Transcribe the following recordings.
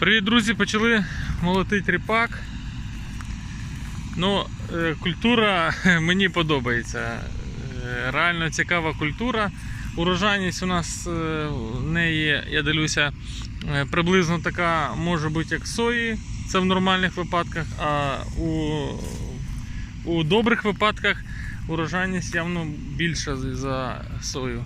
Привіт, друзі! Почали молотити ріпак. Ну, е, культура мені подобається. Е, Реально цікава культура. Урожайність у нас е, в неї, я дивлюся, приблизно така може бути як сої. Це в нормальних випадках, а у, у добрих випадках урожайність явно більша за сою.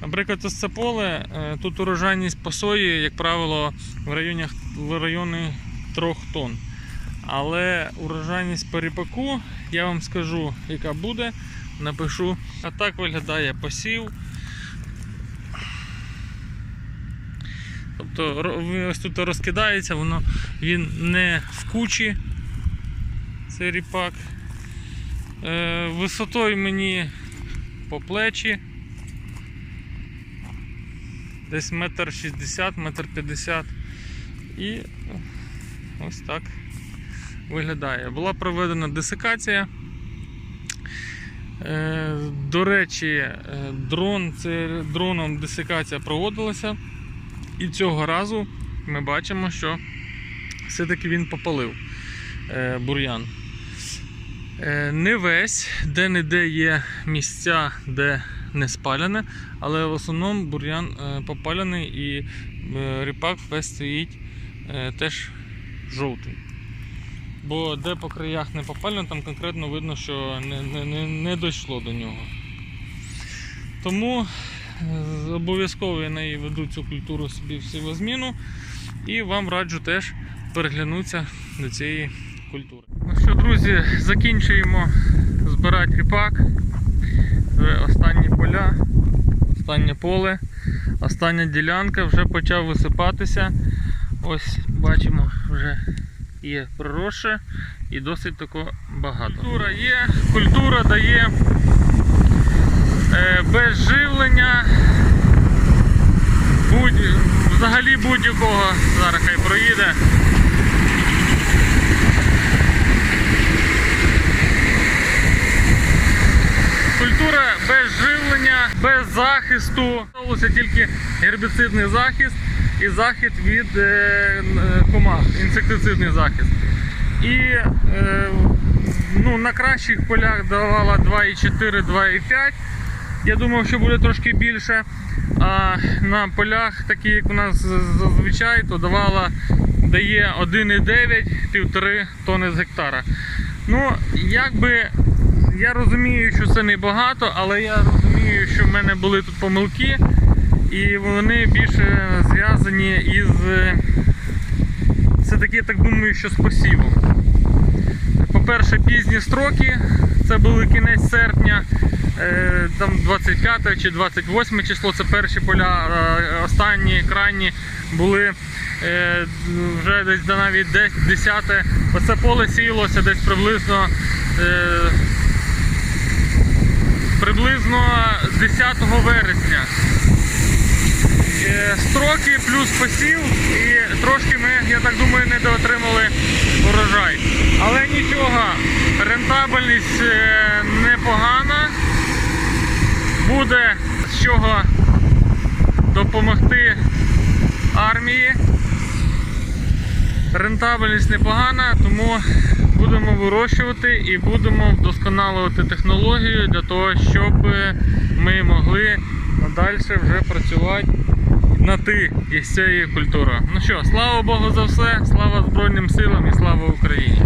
Наприклад, ось це поле, е, тут урожайність по сої, як правило, в районі, в районі 3 тонн. Але урожайність по ріпаку, я вам скажу, яка буде, напишу. А так виглядає посів. Тобто ось тут розкидається, воно він не в кучі, цей ріпак. Е, висотою мені по плечі десь метр шістдесят, метр п'ятдесят. І ось так виглядає. Була проведена десикація. Е, До речі, е, дрон, це дроном десикація проводилася. І цього разу ми бачимо, що все-таки він попалив е, бур'ян. Не весь, де-не-де є місця, де не спаляне, але в основному бур'ян е, попалений і е, ріпак весь стоїть е, теж жовтий. Бо де по краях не попалено, там конкретно видно, що не, не, не, дійшло до нього. Тому обов'язково я неї веду цю культуру собі в сівозміну і вам раджу теж переглянутися до цієї культури. Ну що, друзі, закінчуємо збирати ріпак. Останні останнє поле, остання ділянка вже почав висипатися. Ось бачимо, вже є проросше і досить тако багато. Культура є, культура дає е, без живлення. Будь, взагалі будь-якого зараз хай проїде. Культура без живлення, без захисту. Залишився тільки гербіцидний захист і захист від е, е, комах, інсектицидний захист. І е, ну, на кращих полях давала 2,4, 2,5. Я думав, що буде трошки більше. А на полях, такі як у нас зазвичай, то давала дає 1,9-1,5 тонни з гектара. Ну, якби я розумію, що це не багато, але я розумію, що в мене були тут помилки, і вони більше зв'язані із. Все-таки я так думаю, що з посівом. По-перше, пізні строки, це були кінець серпня, е, там 25 чи 28 число, це перші поля, е, останні, крайні були е, вже десь навіть десь 10. Оце поле сіялося десь приблизно. Приблизно 10 вересня. Е, Строки плюс посів і трошки ми, я так думаю, не доотримали урожай. Але нічого, рентабельність е, непогана. Буде з чого допомогти армії. Рентабельність непогана, тому будемо вирощувати і будемо вдосконалювати технологію для того, щоб ми могли надалі вже працювати на ти із цієї культури. Ну що, слава Богу за все, слава Збройним силам і слава Україні!